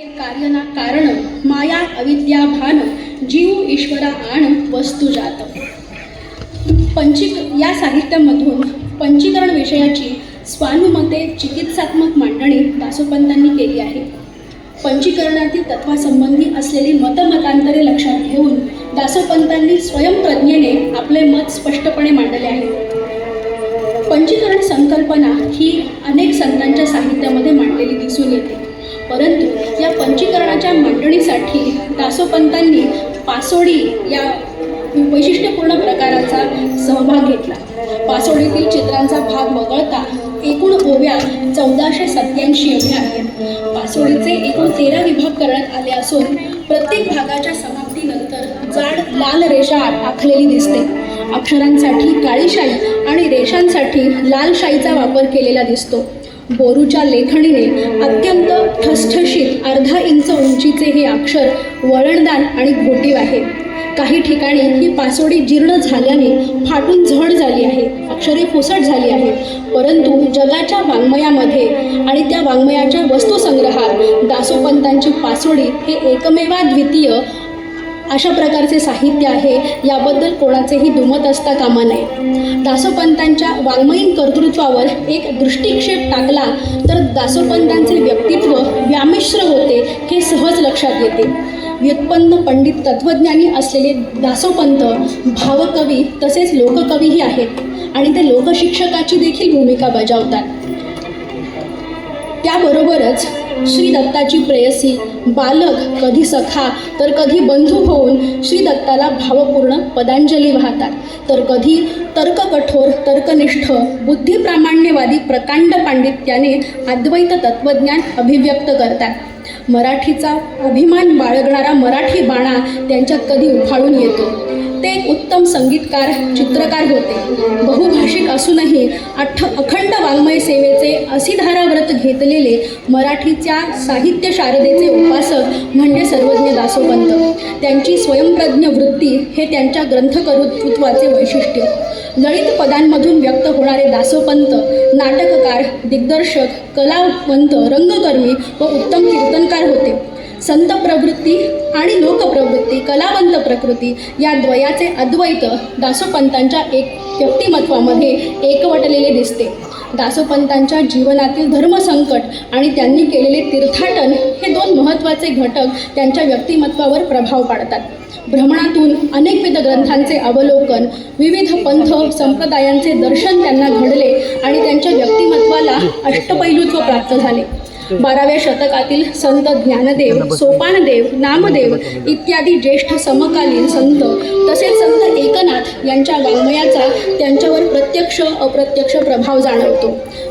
कार्य ना कारण माया अविद्या भान जीव ईश्वरा आण वस्तू जात. पंचिक या साहित्यामधून पंचीकरण विषयाची स्वानुमते चिकित्सात्मक मांडणी दासोपंतांनी केली आहे. पंचीकरणातील तत्वासंबंधी असलेली मतमतांतरे लक्षात घेऊन दासोपंतांनी स्वयंप्रज्ञेने आपले मत स्पष्टपणे मांडले आहे. पंचीकरण संकल्पना ही अनेक संतांच्या साहित्यामध्ये मांडलेली दिसून येते. परंतु या पंचीकरणाच्या मांडणीसाठी दासोपंतांनी पासोडी या वैशिष्ट्यपूर्ण प्रकाराचा सहभाग घेतला. पासोडीतील चित्रांचा भाग वगळता एकूण ओव्या चौदाशे सत्याऐंशी एवढ्या आहेत. पासोडीचे एकूण तेरा विभाग करण्यात आले असून प्रत्येक भागाच्या समाप्तीनंतर जाड लाल रेषा आखलेली दिसते. अक्षरांसाठी काळी शाई आणि रेषांसाठी लाल शाईचा वापर केलेला दिसतो. बोरूच्या लेखणीने अत्यंत ठसठशीत अर्धा इंच उंचीचे हे अक्षर वळणदार आणि घोटीव आहे. काही ठिकाणी ही पासोडी जीर्ण झाल्याने फाटून झड झाली आहे अक्षरे फुसट झाली आहे परंतु जगाच्या वाङ्मयामध्ये आणि त्या वाङ्मयाच्या वस्तुसंग्रहात दासोपंतांची पासोडी हे एकमेवाद्वितीय अशा प्रकारचे साहित्य आहे याबद्दल कोणाचेही दुमत असता कामा नये. दासोपंतांच्या वाङ्मयीन कर्तृत्वावर एक दृष्टिक्षेप टाकला तर दासोपंतांचे व्यक्तित्व व्यामिश्र होते हे सहज लक्षात येते. व्युत्पन्न पंडित तत्त्वज्ञानी असलेले दासोपंत भावकवी तसेच लोककवीही आहेत आणि ते लोकशिक्षकाची देखील भूमिका बजावतात. त्याबरोबरच श्री दत्ताची प्रेयसी. बालक कधी सखा तर कधी बंधू होऊन श्री दत्ताला भावपूर्ण पदांजली वाहतात. तर कधी तर्ककठोर तर्कनिष्ठ बुद्धिप्रामाण्यवादी प्रकांड पांडित्याने अद्वैत तत्त्वज्ञान अभिव्यक्त करतात. मराठीचा अभिमान बाळगणारा मराठी बाणा त्यांच्यात कधी उफाळून येतो. ते एक उत्तम संगीतकार चित्रकार होते. बहुभाषिक असूनही अठ अखंड वाङ्मय सेवेचे असिधारा व्रत घेतलेले मराठीच्या साहित्य शारदेचे उपासक म्हणजे सर्वज्ञ दासोपंत. त्यांची स्वयंप्रज्ञ वृत्ती हे त्यांच्या ग्रंथकर्तृत्वाचे वैशिष्ट्य. ललित पदांमधून व्यक्त होणारे दासोपंत नाटककार दिग्दर्शक कलावंत रंगकर्मी व उत्तम कीर्तनकार होते. संत प्रवृत्ती आणि लोकप्रवृत्ती कलावंत प्रकृती या द्वयाचे अद्वैत दासोपंतांच्या एक व्यक्तिमत्वामध्ये एकवटलेले दिसते. दासोपंतांच्या जीवनातील धर्मसंकट आणि त्यांनी केलेले तीर्थाटन हे दोन महत्त्वाचे घटक त्यांच्या व्यक्तिमत्वावर प्रभाव पाडतात. भ्रमणातून अनेकविध ग्रंथांचे अवलोकन विविध पंथ संप्रदायांचे दर्शन त्यांना घडले आणि त्यांच्या व्यक्तिमत्वाला अष्टपैलुत्व प्राप्त झाले. बाराव्या शतकातील संत ज्ञानदेव सोपानदेव नामदेव इत्यादी ज्येष्ठ समकालीन संत तसेच संत एकनाथ यांच्या वाङ्मयाचा त्यांच्यावर प्रत्यक्ष अप्रत्यक्ष प्रभाव जाणवतो.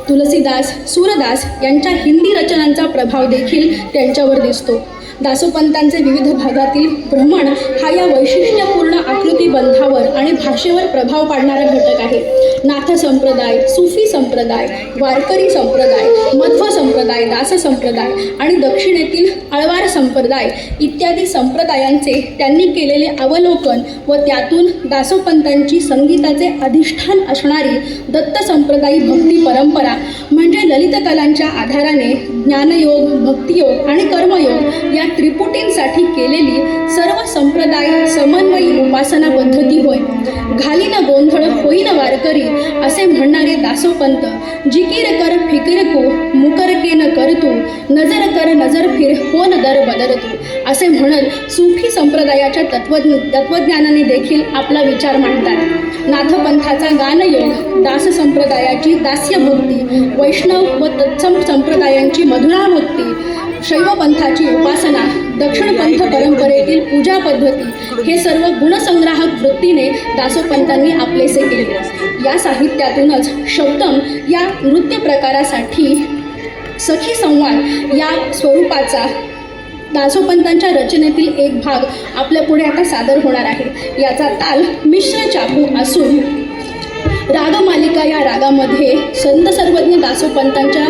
तुलसीदास सूरदास यांच्या हिंदी रचनांचा प्रभाव देखील त्यांच्यावर दिसतो. दासोपंतांचे विविध भागातील भ्रमण हा या वैशिष्ट्यपूर्ण आकृतीबंधावर आणि भाषेवर प्रभाव पाडणारा घटक आहे. नाथ संप्रदाय सुफी संप्रदाय वारकरी संप्रदाय मध्व संप्रदाय दास संप्रदाय आणि दक्षिणेतील आळवार संप्रदाय इत्यादी संप्रदायांचे त्यांनी केलेले अवलोकन व त्यातून दासोपंतांची संगीताचे अधिष्ठान असणारी दत्त संप्रदायी भक्ती परंपरा म्हणजे ललित कलांच्या आधाराने ज्ञानयोग भक्तियोग आणि कर्मयोग या त्रिपुटींसाठी केलेली सर्व संप्रदाय समन्वयी उपासना पद्धती होय. घालीन गोंधळ होईन वारकरी असे म्हणणारे दासोपंत जिकीर कर फिकीर को मुकर के न नजर कर नजर फिर हो न दर बदलतो असे म्हणत सुफी संप्रदायाच्या तत्वज्ञ तत्वज्ञानाने देखील आपला विचार मांडतात. नाथपंथाचा गानयोग दास संप्रदायाची दास्यभक्ती वैष्णव व तत्सम संप्रदायांची मधुराभक्ती शैवपंथाची उपासना दक्षिणपंथ परंपरेतील पूजा पद्धती हे सर्व गुणसंग्राहक वृत्तीने दासोपंतांनी आपलेसे केले. या साहित्यातूनच शब्दम या नृत्य प्रकारासाठी सखी संवाद या स्वरूपाचा दासोपंतांच्या रचनेतील एक भाग आपल्या पुढे आता सादर होणार आहे. याचा ताल मिश्र चाकू असून रागमालिका या रागामध्ये संत सर्वज्ञ दासोपंतांच्या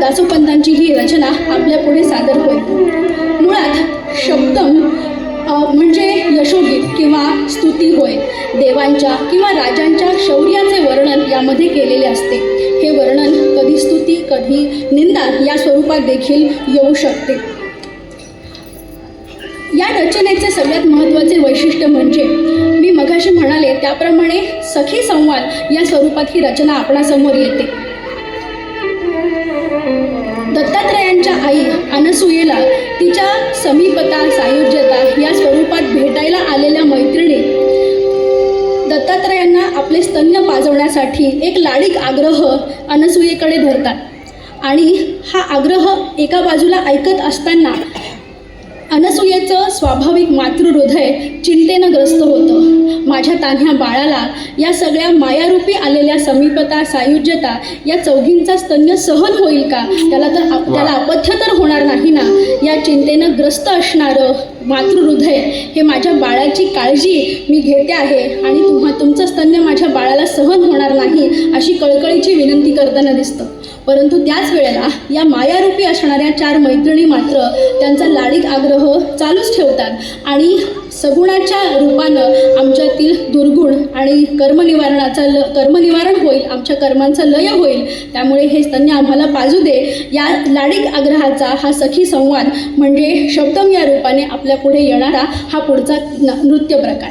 दासोपंतांची ही रचना आपल्या पुढे सादर होईल. मुळात शब्दम म्हणजे यशोगीत किंवा स्तुती होय. देवांच्या किंवा राजांच्या शौर्याचे वर्णन यामध्ये केलेले असते. हे वर्णन कधी स्तुती कधी निंदा या स्वरूपात देखील येऊ शकते. या रचनेचे सगळ्यात महत्त्वाचे वैशिष्ट्य म्हणजे मी मगाशी म्हणाले त्याप्रमाणे सखी संवाद या स्वरूपात ही रचना आपणासमोर येते. दत्तात्रयांच्या आई अनसूयेला तिच्या समीपता सायुज्यता या स्वरूपात भेटायला आलेल्या मैत्रिणी दत्तात्रयांना आपले स्तन्य पाजवण्यासाठी एक लाडिक आग्रह अनसुयेकडे धरतात. आणि हा आग्रह एका बाजूला ऐकत असताना अनसूयेचं स्वाभाविक मातृहृदय चिंतेनं ग्रस्त होतं. माझ्या तान्ह्या बाळाला या सगळ्या मायारूपी आलेल्या समीपता सायुज्यता या चौघींचा स्तन्य सहन होईल का? त्याला तर त्याला अपथ्य तर होणार नाही ना? या चिंतेनं ग्रस्त असणारं मातृहृदय हे माझ्या बाळाची काळजी मी घेते आहे आणि तुम्हा तुमचं स्तन्य माझ्या बाळाला सहन होणार नाही अशी कळकळीची विनंती करताना दिसतं. परंतु त्याच वेळेला या मायारूपी असणाऱ्या चार मैत्रिणी मात्र त्यांचा लाडीक आग्रह चालूच ठेवतात आणि सगुणाच्या रूपानं आमच्यातील दुर्गुण आणि कर्मनिवारणाचा ल कर्मनिवारण होईल आमच्या कर्मांचा लय होईल त्यामुळे हे त्यांनी आम्हाला पाजू दे. या लाडिक आग्रहाचा हा सखी संवाद म्हणजे शब्दम या रूपाने आपल्या पुढे येणारा हा पुढचा न- नृत्य प्रकार.